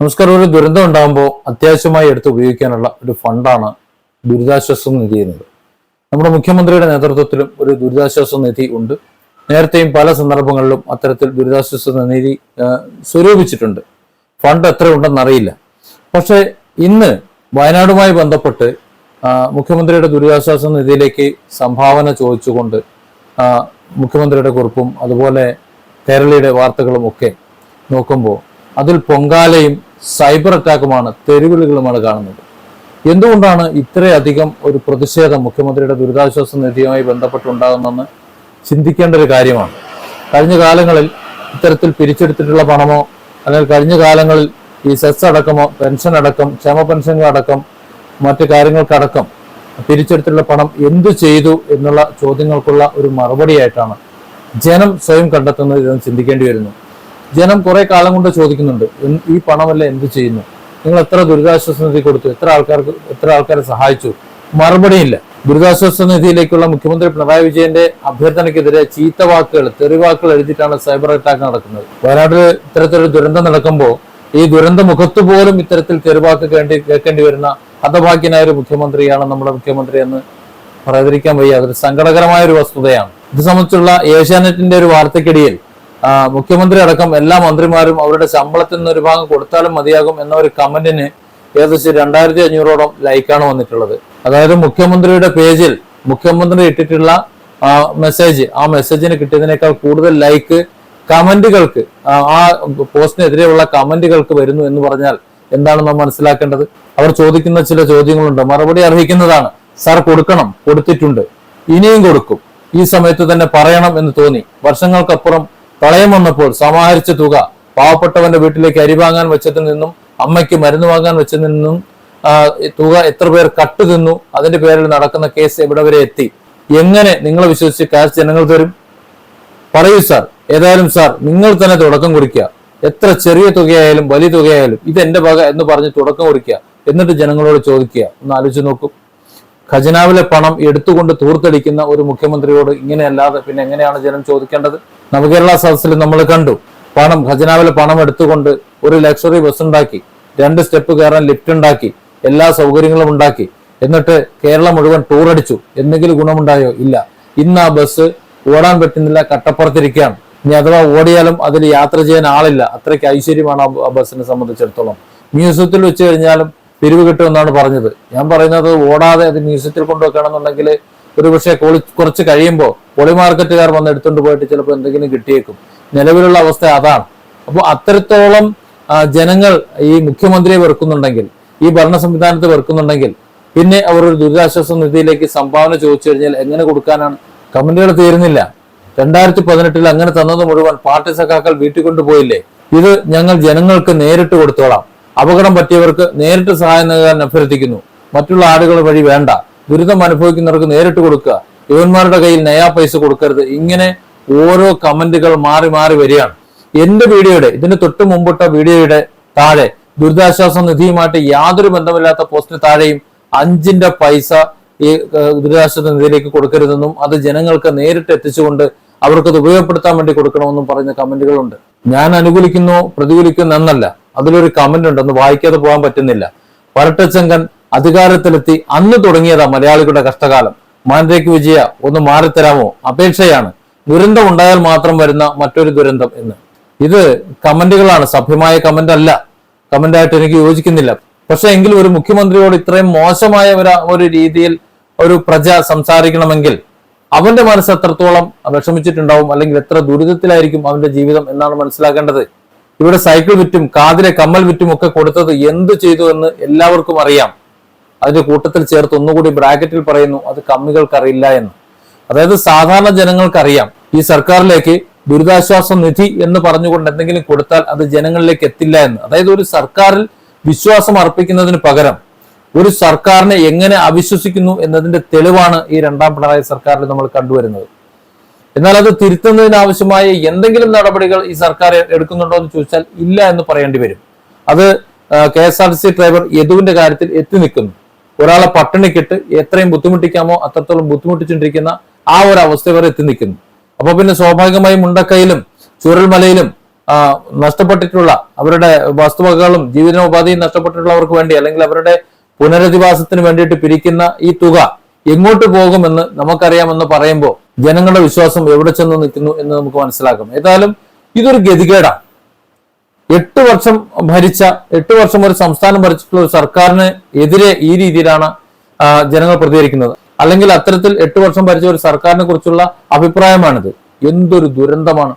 നമസ്കാരം. ഒരു ദുരന്തം ഉണ്ടാകുമ്പോൾ അത്യാവശ്യമായി എടുത്ത് ഉപയോഗിക്കാനുള്ള ഒരു ഫണ്ടാണ് ദുരിതാശ്വാസ നിധി എന്നത്. നമ്മുടെ മുഖ്യമന്ത്രിയുടെ നേതൃത്വത്തിലും ഒരു ദുരിതാശ്വാസ നിധി ഉണ്ട്. നേരത്തെയും പല സന്ദർഭങ്ങളിലും അത്തരത്തിൽ ദുരിതാശ്വാസ നിധി സ്വരൂപിച്ചിട്ടുണ്ട്. ഫണ്ട് എത്ര ഉണ്ടെന്നറിയില്ല പക്ഷേ ഇന്ന് വയനാടുമായി ബന്ധപ്പെട്ട് മുഖ്യമന്ത്രിയുടെ ദുരിതാശ്വാസ നിധിയിലേക്ക് സംഭാവന ചോദിച്ചുകൊണ്ട് മുഖ്യമന്ത്രിയുടെ കുറിപ്പും അതുപോലെ കേരളയുടെ വാർത്തകളും ഒക്കെ നോക്കുമ്പോൾ അതിൽ പൊങ്കാലയും സൈബർ അറ്റാക്കുമാണ് തെരുവിളികളുമാണ് കാണുന്നത്. എന്തുകൊണ്ടാണ് ഇത്രയധികം ഒരു പ്രതിഷേധം മുഖ്യമന്ത്രിയുടെ ദുരിതാശ്വാസ നിധിയുമായി ബന്ധപ്പെട്ടുണ്ടാകുന്നെന്ന് ചിന്തിക്കേണ്ട ഒരു കാര്യമാണ്? കഴിഞ്ഞ കാലങ്ങളിൽ ഇത്തരത്തിൽ പിരിച്ചെടുത്തിട്ടുള്ള പണമോ അല്ലെങ്കിൽ കഴിഞ്ഞ കാലങ്ങളിൽ ഈ സെസ് അടക്കമോ പെൻഷൻ അടക്കം ക്ഷേമ പെൻഷൻ അടക്കം മറ്റു കാര്യങ്ങൾക്കടക്കം പിരിച്ചെടുത്തിട്ടുള്ള പണം എന്തു ചെയ്തു എന്നുള്ള ചോദ്യങ്ങൾക്കുള്ള ഒരു മറുപടിയായിട്ടാണ് ജനം സ്വയം കണ്ടെത്തുന്നത് ഇതെന്ന് ചിന്തിക്കേണ്ടി വരുന്നു. ജനം കുറെ കാലം കൊണ്ട് ചോദിക്കുന്നുണ്ട് ഈ പണമെല്ലാം എന്ത് ചെയ്യുന്നു? നിങ്ങൾ എത്ര ദുരിതാശ്വാസ നിധി കൊടുത്തു? എത്ര ആൾക്കാർക്ക് എത്ര ആൾക്കാരെ സഹായിച്ചു? മറുപടിയില്ല. ദുരിതാശ്വാസ നിധിയിലേക്കുള്ള മുഖ്യമന്ത്രി പിണറായി വിജയന്റെ അഭ്യർത്ഥനയ്ക്കെതിരെ ചീത്ത വാക്കുകൾ തെറിവാക്കുകൾ എഴുതിയിട്ടാണ് സൈബർ അറ്റാക്ക് നടക്കുന്നത്. വയനാട്ടിൽ ഇത്തരത്തിലൊരു ദുരന്തം നടക്കുമ്പോൾ ഈ ദുരന്ത മുഖത്ത് പോലും ഇത്തരത്തിൽ തെരുവാക്ക് കേണ്ടി കേൾക്കേണ്ടി വരുന്ന ഹതഭാഗ്യനായ ഒരു മുഖ്യമന്ത്രിയാണ് നമ്മുടെ മുഖ്യമന്ത്രി എന്ന് പറയാതിരിക്കാൻ വയ്യ. അതൊരു സങ്കടകരമായ ഒരു വസ്തുതയാണ്. ഇത് സംബന്ധിച്ചുള്ള ഏഷ്യാനെറ്റിന്റെ ഒരു വാർത്തക്കിടയിൽ മുഖ്യമന്ത്രി അടക്കം എല്ലാ മന്ത്രിമാരും അവരുടെ ശമ്പളത്തിൽ നിന്ന് ഒരു ഭാഗം കൊടുത്താലും മതിയാകും എന്ന ഒരു കമന്റിന് ഏകദേശം രണ്ടായിരത്തി അഞ്ഞൂറോളം ലൈക്കാണ് വന്നിട്ടുള്ളത്. അതായത് മുഖ്യമന്ത്രിയുടെ പേജിൽ മുഖ്യമന്ത്രി ഇട്ടിട്ടുള്ള മെസ്സേജ് ആ മെസ്സേജിന് കിട്ടിയതിനേക്കാൾ കൂടുതൽ ലൈക്ക് കമന്റുകൾക്ക് ആ പോസ്റ്റിനെതിരെയുള്ള കമന്റുകൾക്ക് വരുന്നു എന്ന് പറഞ്ഞാൽ എന്താണ് നാം മനസ്സിലാക്കേണ്ടത്? അവർ ചോദിക്കുന്ന ചില ചോദ്യങ്ങളുണ്ട്. മറുപടി അർഹിക്കുന്നതാണ്. സാർ കൊടുക്കണം. കൊടുത്തിട്ടുണ്ട്. ഇനിയും കൊടുക്കും. ഈ സമയത്ത് തന്നെ പറയണം എന്ന് തോന്നി. വർഷങ്ങൾക്കപ്പുറം പ്രളയം വന്നപ്പോൾ സമാഹരിച്ച തുക പാവപ്പെട്ടവന്റെ വീട്ടിലേക്ക് അരി വാങ്ങാൻ വെച്ചതിൽ നിന്നും അമ്മയ്ക്ക് മരുന്ന് വാങ്ങാൻ വെച്ചതിൽ നിന്നും തുക എത്ര പേർ കട്ട് തിന്നു അതിന്റെ പേരിൽ നടക്കുന്ന കേസ് എവിടെ വരെ എത്തി? എങ്ങനെ നിങ്ങളെ വിശ്വസിച്ച് കാശ് ജനങ്ങൾ തരും? പറയൂ സാർ. ഏതായാലും സാർ നിങ്ങൾ തന്നെ തുടക്കം കുറിക്കുക. എത്ര ചെറിയ തുകയായാലും വലിയ തുകയായാലും ഇത് എന്റെ വക എന്ന് പറഞ്ഞ് തുടക്കം കുറിക്കുക. എന്നിട്ട് ജനങ്ങളോട് ചോദിക്കുക. ഒന്ന് ആലോചിച്ച് നോക്കൂ. ഖജനാവിലെ പണം എടുത്തുകൊണ്ട് തൂർത്തടിക്കുന്ന ഒരു മുഖ്യമന്ത്രിയോട് ഇങ്ങനെയല്ലാതെ പിന്നെ എങ്ങനെയാണ് ജനം ചോദിക്കേണ്ടത്? നവകേരള സദസ്സിൽ നമ്മൾ കണ്ടു പണം ഖജനാവിലെ പണം എടുത്തുകൊണ്ട് ഒരു ലക്ഷറി ബസ് ഉണ്ടാക്കി രണ്ട് സ്റ്റെപ്പ് കയറാൻ ലിഫ്റ്റ് ഉണ്ടാക്കി എല്ലാ സൗകര്യങ്ങളും ഉണ്ടാക്കി. എന്നിട്ട് കേരളം മുഴുവൻ ടൂർ അടിച്ചു. എന്തെങ്കിലും ഗുണമുണ്ടായോ? ഇല്ല. ഇന്ന് ആ ബസ് ഓടാൻ പറ്റുന്നില്ല കട്ടപ്പുറത്തിരിക്കുകയാണ്. ഇനി അഥവാ ഓടിയാലും അതിൽ യാത്ര ചെയ്യാൻ ആളില്ല. അത്രയ്ക്ക് ഐശ്വര്യമാണ് ആ ബസ്സിനെ സംബന്ധിച്ചിടത്തോളം. മ്യൂസിയത്തിൽ വെച്ച് കഴിഞ്ഞാലും പിരിവ് കിട്ടുമെന്നാണ് പറഞ്ഞത്. ഞാൻ പറയുന്നത് ഓടാതെ അത് മ്യൂസിയത്തിൽ കൊണ്ടുവെക്കണമെന്നുണ്ടെങ്കിൽ ഒരു പക്ഷേ കുറച്ച് കഴിയുമ്പോൾ പൊളി മാർക്കറ്റുകാർ വന്ന് എടുത്തുകൊണ്ട് പോയിട്ട് ചിലപ്പോൾ എന്തെങ്കിലും കിട്ടിയേക്കും. നിലവിലുള്ള അവസ്ഥ അതാണ്. അപ്പോൾ അത്രത്തോളം ജനങ്ങൾ ഈ മുഖ്യമന്ത്രിയെ വെറുക്കുന്നുണ്ടെങ്കിൽ ഈ ഭരണ സംവിധാനത്തെ വെറുക്കുന്നുണ്ടെങ്കിൽ പിന്നെ അവർ ഒരു ദുരിതാശ്വാസ നിധിയിലേക്ക് സംഭാവന ചോദിച്ചു കഴിഞ്ഞാൽ എങ്ങനെ കൊടുക്കാനാണ്? കമന്റുകൾ തീരുന്നില്ല. രണ്ടായിരത്തി പതിനെട്ടിൽ അങ്ങനെ തന്നത് മുഴുവൻ പാർട്ടി സഖാക്കൾ വീട്ടിൽ കൊണ്ടുപോയില്ലേ ഇത് ഞങ്ങൾ ജനങ്ങൾക്ക് നേരിട്ട് കൊടുത്തോളാം. അപകടം പറ്റിയവർക്ക് നേരിട്ട് സഹായം നൽകാൻ അഭ്യർത്ഥിക്കുന്നു. മറ്റുള്ള ആളുകൾ വഴി വേണ്ട. ദുരിതം അനുഭവിക്കുന്നവർക്ക് നേരിട്ട് കൊടുക്കുക. യുവന്മാരുടെ കയ്യിൽ നയാ പൈസ കൊടുക്കരുത്. ഇങ്ങനെ ഓരോ കമന്റുകൾ മാറി മാറി വരികയാണ്. എന്റെ വീഡിയോയുടെ ഇതിന് തൊട്ട് മുമ്പിട്ട വീഡിയോയുടെ താഴെ ദുരിതാശ്വാസ നിധിയുമായിട്ട് യാതൊരു ബന്ധമില്ലാത്ത പോസ്റ്റിന് താഴെയും അഞ്ചിന്റെ പൈസ ഈ ദുരിതാശ്വാസ നിധിയിലേക്ക് കൊടുക്കരുതെന്നും അത് ജനങ്ങൾക്ക് നേരിട്ട് എത്തിച്ചുകൊണ്ട് അവർക്കത് ഉപയോഗപ്പെടുത്താൻ വേണ്ടി കൊടുക്കണമെന്നും പറഞ്ഞ കമന്റുകളുണ്ട്. ഞാൻ അനുകൂലിക്കുന്നു പ്രതികൂലിക്കുന്നു എന്നല്ല. അതിലൊരു കമന്റ് ഉണ്ട്. ഒന്ന് വായിക്കാതെ പോകാൻ പറ്റുന്നില്ല. വരട്ടച്ചങ്കൻ അധികാരത്തിലെത്തി. അന്ന് തുടങ്ങിയതാ മലയാളികളുടെ കഷ്ടകാലം. മാൻരേക്ക് വിജയ ഒന്ന് മാറിത്തരാമോ? അപേക്ഷയാണ്. ദുരന്തം ഉണ്ടായാൽ മാത്രം വരുന്ന മറ്റൊരു ദുരന്തം എന്ന്. ഇത് കമന്റുകളാണ്. സഭ്യമായ കമന്റ് അല്ല. കമന്റായിട്ട് എനിക്ക് യോജിക്കുന്നില്ല. പക്ഷെ എങ്കിലും ഒരു മുഖ്യമന്ത്രിയോട് ഇത്രയും മോശമായ ഒരു രീതിയിൽ ഒരു പ്രജ സംസാരിക്കണമെങ്കിൽ അവന്റെ മനസ്സ് എത്രത്തോളം വിഷമിച്ചിട്ടുണ്ടാവും അല്ലെങ്കിൽ എത്ര ദുരിതത്തിലായിരിക്കും അവന്റെ ജീവിതം എന്നാണ് മനസ്സിലാക്കേണ്ടത്. ഇവിടെ സൈക്കിൾ വിറ്റും കാതിലെ കമ്മൽ വിറ്റും ഒക്കെ കൊടുത്തത് എന്ത് ചെയ്തു എന്ന് എല്ലാവർക്കും അറിയാം. അതിന്റെ കൂട്ടത്തിൽ ചേർത്ത് ഒന്നുകൂടി ബ്രാക്കറ്റിൽ പറയുന്നു അത് കമ്മികൾക്കറിയില്ല എന്ന്. അതായത് സാധാരണ ജനങ്ങൾക്കറിയാം ഈ സർക്കാരിലേക്ക് ദുരിതാശ്വാസ നിധി എന്ന് പറഞ്ഞുകൊണ്ട് എന്തെങ്കിലും കൊടുത്താൽ അത് ജനങ്ങളിലേക്ക് എത്തില്ല എന്ന്. അതായത് ഒരു സർക്കാരിൽ വിശ്വാസം അർപ്പിക്കുന്നതിന് പകരം ഒരു സർക്കാരിനെ എങ്ങനെ അവിശ്വസിക്കുന്നു എന്നതിന്റെ തെളിവാണ് ഈ രണ്ടാം പിണറായി സർക്കാരിൽ നമ്മൾ കണ്ടുവരുന്നത്. എന്നാൽ അത് തിരുത്തുന്നതിനാവശ്യമായ എന്തെങ്കിലും നടപടികൾ ഈ സർക്കാർ എടുക്കുന്നുണ്ടോ എന്ന് ചോദിച്ചാൽ ഇല്ല എന്ന് പറയേണ്ടി വരും. അത് K S R T C driver യദുവിന്റെ കാര്യത്തിൽ എത്തി നിൽക്കുന്നു. ഒരാളെ പട്ടിണിക്കിട്ട് എത്രയും ബുദ്ധിമുട്ടിക്കാമോ അത്രത്തോളം ബുദ്ധിമുട്ടിച്ചുകൊണ്ടിരിക്കുന്ന ആ ഒരു അവസ്ഥ വരെ എത്തി നിൽക്കുന്നു. അപ്പൊ പിന്നെ സ്വാഭാവികമായും മുണ്ടക്കയിലും ചുരൽമലയിലും നഷ്ടപ്പെട്ടിട്ടുള്ള അവരുടെ വസ്തുവകകളും ജീവിതോപാധിയും നഷ്ടപ്പെട്ടിട്ടുള്ളവർക്ക് വേണ്ടി അല്ലെങ്കിൽ അവരുടെ പുനരധിവാസത്തിന് വേണ്ടിയിട്ട് പിരിക്കുന്ന ഈ തുക എങ്ങോട്ട് പോകുമെന്ന് നമുക്കറിയാമെന്ന് പറയുമ്പോൾ ജനങ്ങളുടെ വിശ്വാസം എവിടെ ചെന്ന് നിൽക്കുന്നു എന്ന് നമുക്ക് മനസ്സിലാക്കാം. ഏതായാലും ഇതൊരു ഗതികേടാണ്. എട്ട് വർഷം ഭരിച്ച എട്ട് വർഷം ഒരു സംസ്ഥാനം ഭരിച്ചിട്ടുള്ള ഒരു സർക്കാരിന് എതിരെ ഈ രീതിയിലാണ് ജനങ്ങൾ പ്രതികരിക്കുന്നത്. അല്ലെങ്കിൽ അത്തരത്തിൽ എട്ട് വർഷം ഭരിച്ച ഒരു സർക്കാരിനെ കുറിച്ചുള്ള അഭിപ്രായമാണിത്. എന്തൊരു ദുരന്തമാണ്.